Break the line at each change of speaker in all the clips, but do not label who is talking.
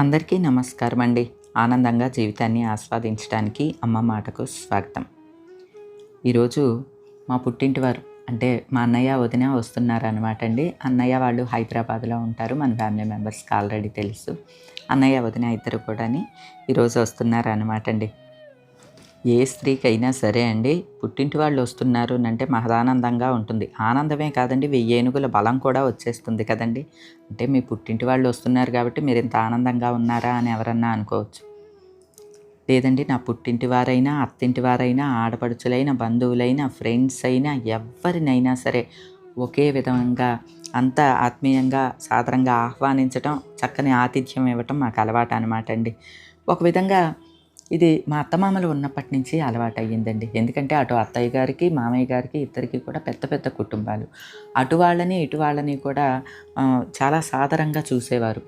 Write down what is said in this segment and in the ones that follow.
అందరికీ నమస్కారం అండి. ఆనందంగా జీవితాన్ని ఆస్వాదించడానికి అమ్మ మాటకు స్వాగతం. ఈరోజు మా పుట్టింటి వారు అంటే మా అన్నయ్య వదిన వస్తున్నారనమాట అండి. అన్నయ్య వాళ్ళు హైదరాబాద్లో ఉంటారు. మన ఫ్యామిలీ మెంబర్స్కి ఆల్రెడీ తెలుసు. అన్నయ్య వదిన ఇద్దరు కూడా ఈరోజు వస్తున్నారు అనమాట అండి. ఏ స్త్రీకైనా సరే అండి పుట్టింటి వాళ్ళు వస్తున్నారు అంటే మహదానందంగా ఉంటుంది. ఆనందమే కాదండి వెయ్యి ఏనుగుల బలం కూడా వచ్చేస్తుంది కదండి. అంటే మీ పుట్టింటి వాళ్ళు వస్తున్నారు కాబట్టి మీరు ఇంత ఆనందంగా ఉన్నారా అని ఎవరన్నా అనుకోవచ్చు. లేదండి నా పుట్టింటి వారైనా అత్తింటి వారైనా ఆడపడుచులైన బంధువులైన ఫ్రెండ్స్ అయినా ఎవరినైనా సరే ఒకే విధంగా అంత ఆత్మీయంగా సాధారణంగా ఆహ్వానించటం చక్కని ఆతిథ్యం ఇవ్వటం మాకు అలవాటు అనమాట అండి. ఒక విధంగా ఇది మా అత్తమామలు ఉన్నప్పటి నుంచి అలవాటు అయ్యిందండి ఎందుకంటే అటు అత్తయ్య గారికి మామయ్య గారికి ఇద్దరికి కూడా పెద్ద పెద్ద కుటుంబాలు. అటు వాళ్ళని ఇటు వాళ్ళని కూడా చాలా సాదరంగా చూసేవారు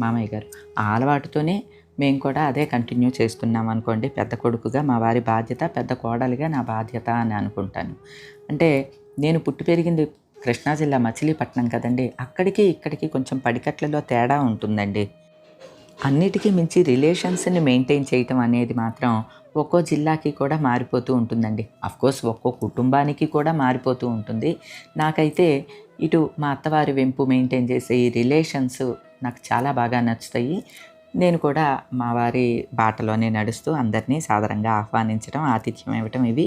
మామయ్య గారు. ఆ అలవాటుతోనే మేము కూడా అదే కంటిన్యూ చేస్తున్నాం అనుకోండి. పెద్ద కొడుకుగా మా వారి బాధ్యత పెద్ద కోడలిగా నా బాధ్యత అని అనుకుంటాను. అంటే నేను పుట్టి పెరిగింది కృష్ణా జిల్లా మచిలీపట్నం కదండి. అక్కడికి ఇక్కడికి కొంచెం పడికట్లలో తేడా ఉంటుందండి. అన్నిటికీ మించి రిలేషన్స్ని మెయింటైన్ చేయటం అనేది మాత్రం ఒక్కో జిల్లాకి కూడా మారిపోతూ ఉంటుందండి. కోర్స్ ఒక్కో కుటుంబానికి కూడా మారిపోతూ ఉంటుంది. నాకైతే ఇటు మా అత్తవారి వెంపు మెయింటైన్ చేసే ఈ రిలేషన్స్ నాకు చాలా బాగా నచ్చుతాయి. నేను కూడా మా వారి బాటలోనే నడుస్తూ అందరినీ సాధారణంగా ఆహ్వానించడం ఆతిథ్యం ఇవ్వటం ఇవి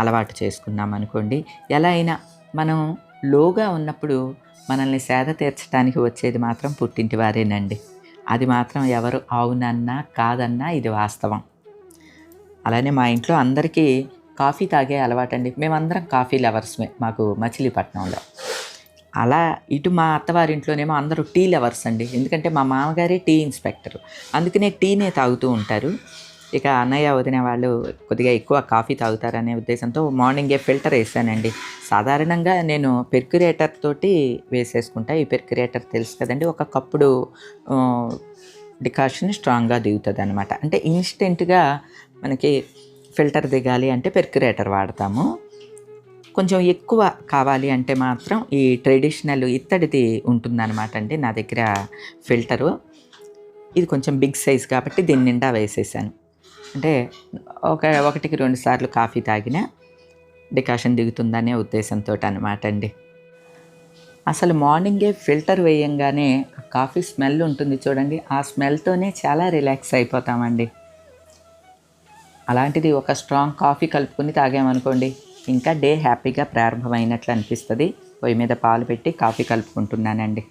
అలవాటు చేసుకున్నాం అనుకోండి. ఎలా అయినా మనం లోగా ఉన్నప్పుడు మనల్ని సేద తీర్చడానికి వచ్చేది మాత్రం పుట్టింటి వారేనండి. అది మాత్రం ఎవరు అవునన్నా కాదన్నా ఇది వాస్తవం. అలానే మా ఇంట్లో అందరికీ కాఫీ తాగే అలవాటండి. మేమందరం కాఫీ లవర్స్మే మాకు మచిలీపట్నంలో. అలా ఇటు మా అత్తవారింట్లోనేమో అందరూ టీ లవర్స్ అండి. ఎందుకంటే మా మామగారే టీ ఇన్స్పెక్టర్. అందుకనే టీనే తాగుతూ ఉంటారు. ఇక అన్నయ్య వదిన వాళ్ళు కొద్దిగా ఎక్కువ కాఫీ తాగుతారనే ఉద్దేశంతో మార్నింగే ఫిల్టర్ వేసానండి. సాధారణంగా నేను పెర్క్యురేటర్ తోటి వేసేసుకుంటా. ఈ పెర్క్యురేటర్ తెలుసు కదండి ఒక కప్పుడు డికాషన్ స్ట్రాంగ్గా దిగుతుంది అనమాట అంటే ఇన్స్టెంట్గా మనకి ఫిల్టర్ దిగాలి అంటే పెర్క్యురేటర్ వాడతాము. కొంచెం ఎక్కువ కావాలి అంటే మాత్రం ఈ ట్రెడిషనల్ ఇత్తడిది ఉంటుందన్నమాట అండి నా దగ్గర ఫిల్టరు. ఇది కొంచెం బిగ్ సైజ్ కాబట్టి దీని నిండా వేసేసాను. అంటే ఒక ఒకటికి రెండు సార్లు కాఫీ తాగిన డికాషన్ దిగుతుందనే ఉద్దేశంతో అనమాట అండి. అసలు మార్నింగే ఫిల్టర్ వేయంగానే ఆ కాఫీ స్మెల్ ఉంటుంది చూడండి. ఆ స్మెల్తోనే చాలా రిలాక్స్ అయిపోతామండి. అలాంటిది ఒక స్ట్రాంగ్ కాఫీ కలుపుకొని తాగామనుకోండి ఇంకా డే హ్యాపీగా ప్రారంభమైనట్లు అనిపిస్తుంది పొయ్యి మీద పాలు పెట్టి కాఫీ కలుపుకుంటున్నానండి.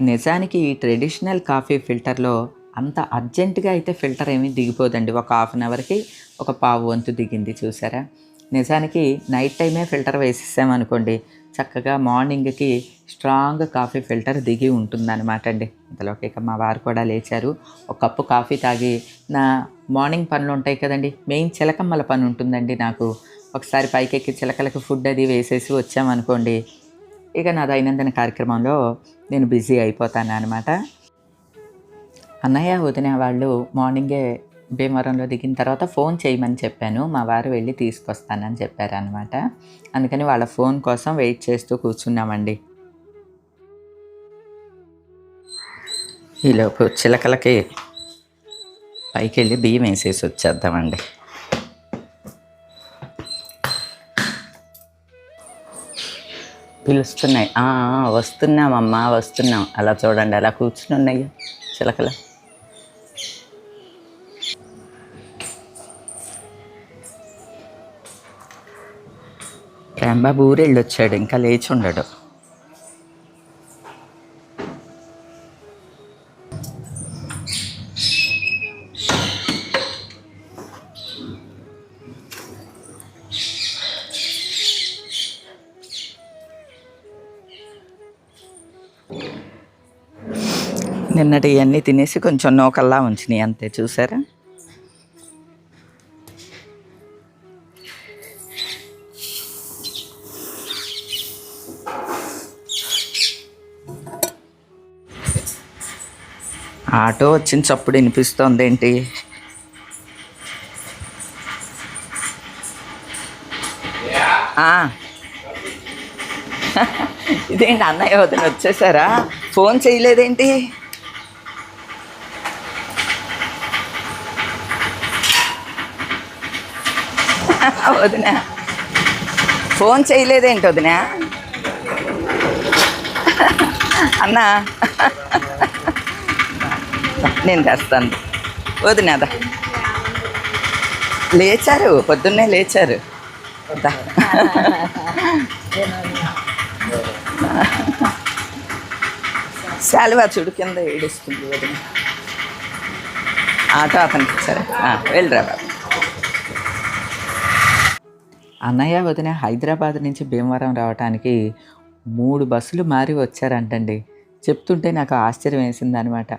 నిజానికి ఈ ట్రెడిషనల్ కాఫీ ఫిల్టర్లో అంత అర్జెంటుగా అయితే ఫిల్టర్ ఏమీ దిగిపోదండి. ఒక హాఫ్ అన్ అవర్కి ఒక పావు వంతు దిగింది చూసారా? నిజానికి నైట్ టైమే ఫిల్టర్ వేసేసామనుకోండి చక్కగా మార్నింగ్కి స్ట్రాంగ్ కాఫీ ఫిల్టర్ దిగి ఉంటుందన్నమాట అండి. ఇంతలోకి ఇక మా వారు కూడా లేచారు. ఒక కప్పు కాఫీ తాగి నా మార్నింగ్ పనులు ఉంటాయి కదండి మెయిన్ చిలకమ్మల పని ఉంటుందండి నాకు. ఒకసారి పైకెక్కి చిలకలకి ఫుడ్ అది వేసేసి వచ్చామనుకోండి ఇక నా దైనందిన కార్యక్రమంలో నేను బిజీ అయిపోతాను అనమాట అన్నయ్య వదిన వాళ్ళు మార్నింగే భీమవరంలో దిగిన తర్వాత ఫోన్ చేయమని చెప్పాను. మా వారు వెళ్ళి తీసుకొస్తానని చెప్పారు అనమాట అందుకని వాళ్ళ ఫోన్ కోసం వెయిట్ చేస్తూ కూర్చున్నామండి. ఈలోపు చిలకలకి పైకి వెళ్ళి బియ్యం వేసేసి వచ్చేద్దామండి. పిలుస్తున్నాయి. వస్తున్నామమ్మా వస్తున్నాం. అలా చూడండి అలా కూర్చుని ఉన్నాయి. చిలకలు. రాంబాబు ఊరెళ్ళి వచ్చాడు ఇంకా లేచి ఉండడు. నిన్నటి ఇవన్నీ తినేసి కొంచెం నూకల్లా ఉంచినాయి అంతే చూసారా? ఆటో వచ్చిన చప్పుడు వినిపిస్తోంది ఏంటి ఇదేంటి అన్నయ్య వదిన వచ్చేసారా? ఫోన్ చేయలేదేంటి? వదిన. ఫోన్ చేయలేదేంటి వదిన? అన్నా. నేను తెస్తాను. వదినేదా లేచారు పొద్దున్నే లేచారు. శాలువా చుడు కింద ఏడుస్తుంది వదిన. ఆటో అతనికి ఇచ్చారు వెళ్ళరా బాబు అన్నయ్య వదిన హైదరాబాద్ నుంచి భీమవరం రావడానికి మూడు బస్సులు మారి వచ్చారంటండి. చెప్తుంటే నాకు ఆశ్చర్యం వేసింది అనమాట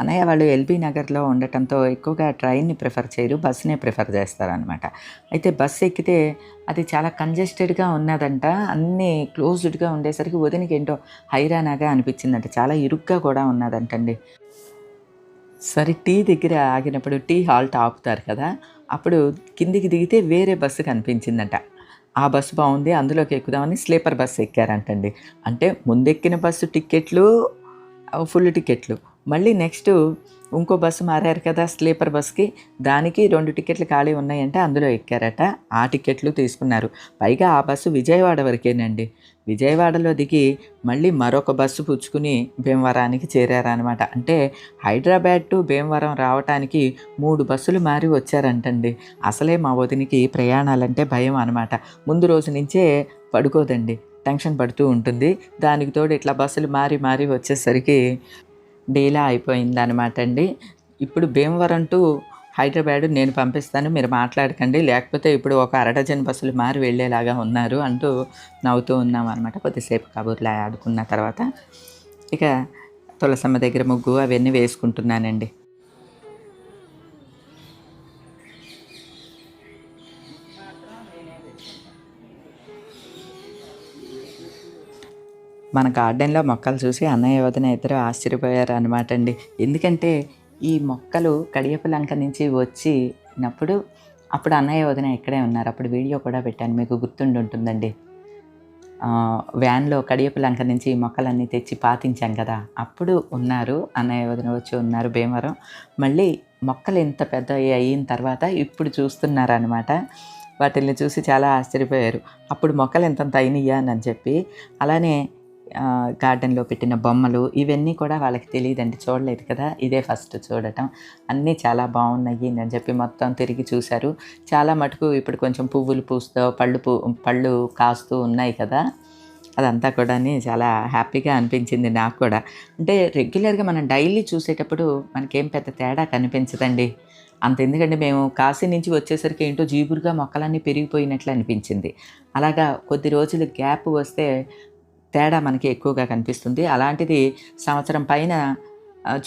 అన్నయ్య వాళ్ళు ఎల్బీ నగర్లో ఉండటంతో ఎక్కువగా ట్రైన్ని ప్రిఫర్ చేయరు బస్సునే ప్రిఫర్ చేస్తారనమాట అయితే బస్సు ఎక్కితే అది చాలా కంజెస్టెడ్గా ఉన్నదంట అన్నీ క్లోజ్డ్గా ఉండేసరికి వదినకి ఏంటో హైరానాగా అనిపించిందంట చాలా ఇరుగ్గా కూడా ఉన్నదంటండి. సరే టీ దగ్గర ఆగినప్పుడు టీ హాల్ట్ ఆపుతారు కదా అప్పుడు కిందికి దిగితే వేరే బస్సు కనిపించిందంట. ఆ బస్సు బాగుంది అందులోకి ఎక్కుదామని స్లీపర్ బస్సు ఎక్కారంటండి. అంటే ముందెక్కిన బస్సు టిక్కెట్లు ఫుల్ టికెట్లు మళ్ళీ నెక్స్ట్ ఇంకో బస్సు మారారు కదా స్లీపర్ బస్కి. దానికి రెండు టికెట్లు ఖాళీ ఉన్నాయంటే అందులో ఎక్కారట. ఆ టికెట్లు తీసుకున్నారు. పైగా ఆ బస్సు విజయవాడ వరకేనండి. విజయవాడలో దిగి మళ్ళీ మరొక బస్సు పుచ్చుకుని భీమవరానికి చేరారనమాట అంటే హైదరాబాద్ టు భీమవరం రావటానికి మూడు బస్సులు మారి వచ్చారంటండి. అసలే మా వదినికి ప్రయాణాలంటే భయం అనమాట ముందు రోజు నుంచే పడుకోదండి. టెన్షన్ పడుతూ ఉంటుంది. దానికి తోడు ఇట్లా బస్సులు మారి మారి వచ్చేసరికి డీలా అయిపోయింది అనమాట అండి. ఇప్పుడు భీమవరం టు హైదరాబాద్ నేను పంపిస్తాను మీరు మాట్లాడకండి. లేకపోతే ఇప్పుడు ఒక అరడజన్ బస్సులు మారి వెళ్ళేలాగా ఉన్నారు అంటూ నవ్వుతూ ఉన్నాం అనమాట కొద్దిసేపు కబుర్లా ఆడుకున్న తర్వాత ఇక తులసమ్మ దగ్గర ముగ్గు అవన్నీ వేసుకుంటున్నానండి. మన గార్డెన్లో మొక్కలు చూసి అన్నయ్య వదిన ఇద్దరు ఆశ్చర్యపోయారు అనమాట అండి. ఎందుకంటే ఈ మొక్కలు కడియపులంక నుంచి వచ్చినప్పుడు అప్పుడు అన్నయ్య వదిన ఇక్కడే ఉన్నారు. అప్పుడు వీడియో కూడా పెట్టాను. మీకు గుర్తుండి ఉంటుందండి. వ్యాన్లో కడియపులంక నుంచి ఈ మొక్కలన్నీ తెచ్చి పాతించాం కదా. అప్పుడు ఉన్నారు. అన్నయ్య వదిన వచ్చి ఉన్నారు భీమవరం. మళ్ళీ మొక్కలు ఇంత పెద్ద అయిన తర్వాత ఇప్పుడు చూస్తున్నారు అనమాట వాటిని చూసి చాలా ఆశ్చర్యపోయారు. అప్పుడు మొక్కలు ఎంతంత అయినయ్యా అని చెప్పి. అలానే గార్డెన్లో పెట్టిన బొమ్మలు ఇవన్నీ కూడా వాళ్ళకి తెలియదండి. చూడలేదు కదా? ఇదే ఫస్ట్ చూడటం. అన్నీ చాలా బాగున్నాయి అని చెప్పి మొత్తం తిరిగి చూశారు. చాలా మటుకు ఇప్పుడు కొంచెం పువ్వులు పూస్తూ పళ్ళు పూ పళ్ళు కాస్తూ ఉన్నాయి కదా? అదంతా కూడా చాలా హ్యాపీగా అనిపించింది నాకు కూడా. అంటే రెగ్యులర్గా మనం డైలీ చూసేటప్పుడు మనకేం పెద్ద తేడా కనిపించదండి. అంత ఎందుకంటే మేము కాశీ నుంచి వచ్చేసరికి ఏంటో జీబురుగా మొక్కలన్నీ పెరిగిపోయినట్లు అనిపించింది. అలాగా కొద్ది రోజులు గ్యాప్ వస్తే తేడా మనకి ఎక్కువగా కనిపిస్తుంది. అలాంటిది సంవత్సరం పైన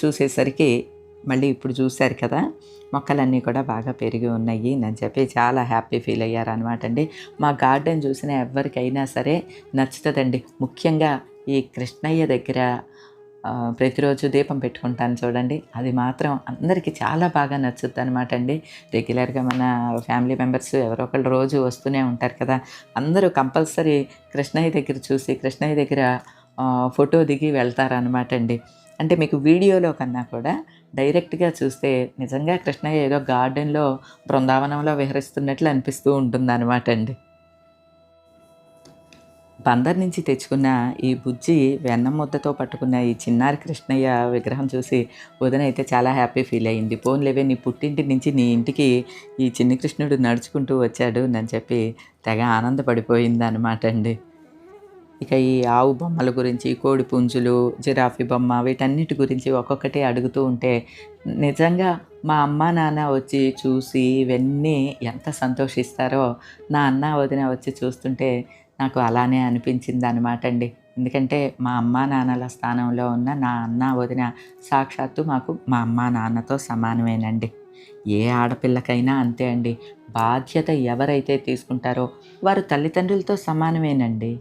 చూసేసరికి మళ్ళీ ఇప్పుడు చూశారు కదా మొక్కలన్నీ కూడా బాగా పెరిగి ఉన్నాయి. అని చెప్పి చాలా హ్యాపీ ఫీల్ అయ్యారు అనమాట అండి. మా గార్డెన్ చూసిన ఎవరికైనా సరే నచ్చుతుందండి. ముఖ్యంగా ఈ కృష్ణయ్య దగ్గర ప్రతిరోజు దీపం పెట్టుకుంటాను చూడండి. అది మాత్రం అందరికీ చాలా బాగా నచ్చుద్ది అనమాట అండి. రెగ్యులర్గా మన ఫ్యామిలీ మెంబర్స్ ఎవరో ఒకళ్ళు రోజు వస్తూనే ఉంటారు కదా. అందరూ కంపల్సరీ కృష్ణయ్య దగ్గర చూసి కృష్ణయ్య దగ్గర ఫోటో దిగి వెళ్తారనమాట అండి. అంటే మీకు వీడియోలో కన్నా కూడా డైరెక్ట్గా చూస్తే నిజంగా కృష్ణయ్య ఏదో గార్డెన్లో బృందావనంలో విహరిస్తున్నట్లు అనిపిస్తూ ఉంటుంది అనమాట అండి. బందర్ నుంచి తెచ్చుకున్న ఈ బుజ్జి వెన్న ముద్దతో పట్టుకున్న ఈ చిన్నారి కృష్ణయ్య విగ్రహం చూసి వదిన అయితే చాలా హ్యాపీ ఫీల్ అయ్యింది. పోన్లేవే నీ పుట్టింటి నుంచి నీ ఇంటికి ఈ చిన్ని కృష్ణుడు నడుచుకుంటూ వచ్చాడు అని చెప్పి తెగ ఆనందపడిపోయింది అనమాట అండి. ఇక ఈ ఆవు బొమ్మల గురించి కోడి పుంజులు జిరాఫీ బొమ్మ వీటన్నిటి గురించి ఒక్కొక్కటి అడుగుతూ ఉంటే నిజంగా మా అమ్మ నాన్న వచ్చి చూసి ఇవన్నీ ఎంత సంతోషిస్తారో నా అన్న వదిన వచ్చి చూస్తుంటే నాకు అలానే అనిపించింది అనమాట అండి ఎందుకంటే మా అమ్మ నాన్నల స్థానంలో ఉన్న నా అన్న వదిన సాక్షాత్తు మాకు మా అమ్మ నాన్నతో సమానమేనండి. ఏ ఆడపిల్లకైనా అంతే అండి. బాధ్యత ఎవరైతే తీసుకుంటారో వారు తల్లిదండ్రులతో సమానమేనండి.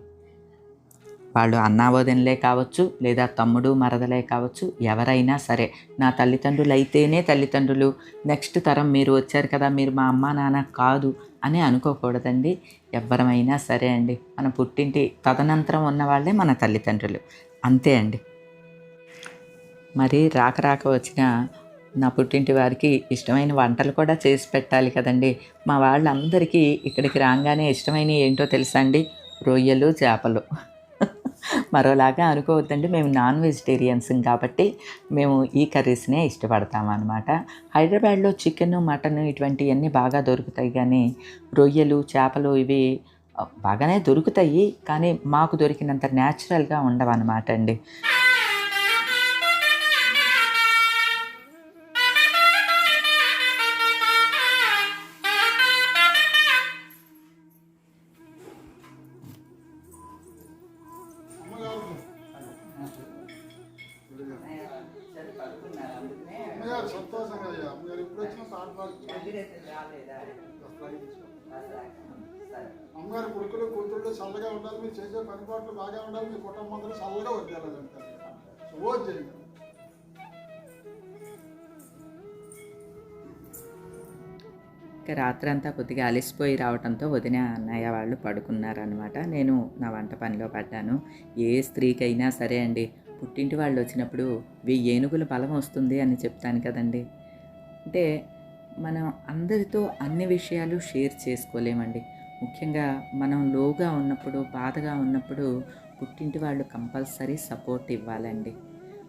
వాళ్ళు అన్నావోదనలే కావచ్చు లేదా తమ్ముడు మరదలే కావచ్చు ఎవరైనా సరే. నా తల్లిదండ్రులు అయితేనే తల్లిదండ్రులు. నెక్స్ట్ తరం మీరు వచ్చారు కదా మీరు మా అమ్మ నాన్న కాదు అని అనుకోకూడదండి. ఎవరమైనా సరే అండి. మన పుట్టింటి తదనంతరం ఉన్న వాళ్ళే మన తల్లిదండ్రులు. అంతే అండి. మరి రాక రాక వచ్చిన నా పుట్టింటి వారికి ఇష్టమైన వంటలు కూడా చేసి పెట్టాలి కదండి. మా వాళ్ళందరికీ ఇక్కడికి రాగానే ఇష్టమైనవి ఏంటో తెలుసా అండి? రొయ్యలు చేపలు. మరోలాగా అనుకోవద్దండి. మేము నాన్ వెజిటేరియన్స్ కాబట్టి మేము ఈ కర్రీస్నే ఇష్టపడతాం అనమాట హైదరాబాద్లో చికెన్ మటన్ ఇటువంటివన్నీ బాగా దొరుకుతాయి కానీ రొయ్యలు చేపలు ఇవి బాగానే దొరుకుతాయి కానీ మాకు దొరికినంత న్యాచురల్గా ఉండవన్నమాట అండి.
కొడుకులు కూతుళ్ళు చల్లగా ఉండాలి మీరు చేసే పనిపాట్లు బాగా ఉండాలి మీ కుటుంబం అందరూ చల్లగా వదిలేదంటారు శుభోద్ చేయండి.
ఇంకా రాత్రంతా కొద్దిగా అలసిపోయి రావడంతో వదిన అన్నయ్య వాళ్ళు పడుకున్నారనమాట నేను నా వంట పనిలో పడ్డాను. ఏ స్త్రీకైనా సరే అండి పుట్టింటి వాళ్ళు వచ్చినప్పుడు వెయ్యి ఏనుగుల బలం వస్తుంది అని చెప్తాను కదండి. అంటే మనం అందరితో అన్ని విషయాలు షేర్ చేసుకోలేమండి. ముఖ్యంగా మనం లోగా ఉన్నప్పుడు బాధగా ఉన్నప్పుడు పుట్టింటి వాళ్ళు కంపల్సరీ సపోర్ట్ ఇవ్వాలండి.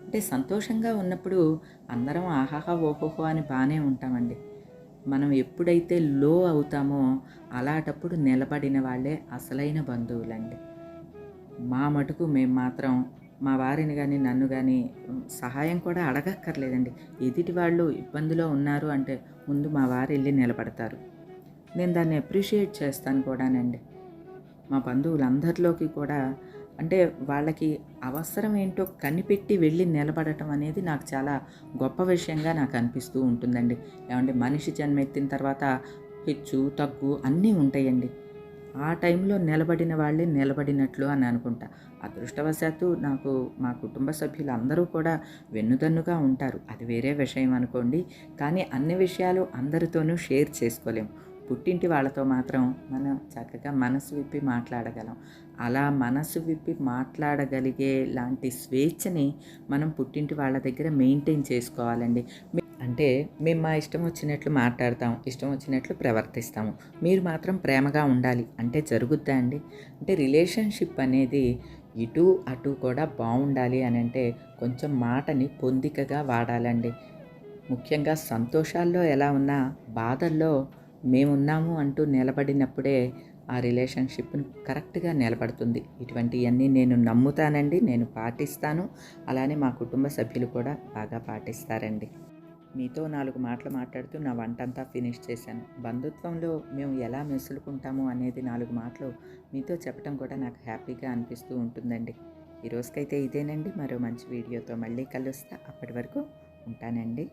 అంటే సంతోషంగా ఉన్నప్పుడు అందరం ఆహాహా ఓహోహో అని బాగానే ఉంటామండి. మనం ఎప్పుడైతే లో అవుతామో అలాటప్పుడు నిలబడిన వాళ్ళే అసలైన బంధువులండి. మా మటుకు మేము మాత్రం మా వారిని కానీ నన్ను కానీ సహాయం కూడా అడగక్కర్లేదండి. ఎదుటి వాళ్ళు ఇబ్బందిలో ఉన్నారు అంటే ముందు మా వారు వెళ్ళి నిలబడతారు. నేను దాన్ని అప్రిషియేట్ చేస్తాను కూడానండి. మా బంధువులందరిలోకి కూడా అంటే వాళ్ళకి అవసరం ఏంటో కనిపెట్టి వెళ్ళి నిలబడటం అనేది నాకు చాలా గొప్ప విషయంగా నాకు అనిపిస్తూ ఉంటుందండి. ఏమంటే మనిషి జన్మెత్తిన తర్వాత హెచ్చు తగ్గు అన్నీ ఉంటాయండి. ఆ టైంలో నిలబడిన వాళ్ళే నిలబడినట్లు అని అనుకుంటా. అదృష్టవశాత్తు నాకు మా కుటుంబ సభ్యులు అందరూ కూడా వెన్నుదన్నుగా ఉంటారు. అది వేరే విషయం అనుకోండి. కానీ అన్ని విషయాలు అందరితోనూ షేర్ చేసుకోలేము పుట్టింటి వాళ్ళతో మాత్రం మనం చక్కగా మనసు విప్పి మాట్లాడగలం. అలా మనసు విప్పి మాట్లాడగలిగే లాంటి స్వేచ్ఛని మనం పుట్టింటి వాళ్ళ దగ్గర మెయింటైన్ చేసుకోవాలండి. అంటే మేము మా ఇష్టం వచ్చినట్లు మాట్లాడతాం ఇష్టం వచ్చినట్లు ప్రవర్తిస్తాము. మీరు మాత్రం ప్రేమగా ఉండాలి. అంటే జరుగుద్దా అండి? అంటే రిలేషన్షిప్ అనేది ఇటు అటు కూడా బాగుండాలి అని అంటే కొంచెం మాటని పొందికగా వాడాలండి. ముఖ్యంగా సంతోషాల్లో ఎలా ఉన్నా బాధల్లో మేమున్నాము అంటూ నిలబడినప్పుడే ఆ రిలేషన్షిప్ కరెక్ట్గా నిలబడుతుంది. ఇటువంటివన్నీ నేను నమ్ముతానండి నేను పాటిస్తాను. అలానే మా కుటుంబ సభ్యులు కూడా బాగా పాటిస్తారండి. మీతో నాలుగు మాటలు మాట్లాడుతూ నా వంట అంతా ఫినిష్ చేశాను. బంధుత్వంలో మేము ఎలా మెసులుకుంటాము అనేది నాలుగు మాటలు మీతో చెప్పడం కూడా నాకు హ్యాపీగా అనిపిస్తూ ఉంటుందండి. ఈ రోజుకైతే ఇదేనండి. మరో మంచి వీడియోతో మళ్ళీ కలుస్తా. అప్పటి వరకు ఉంటానండి.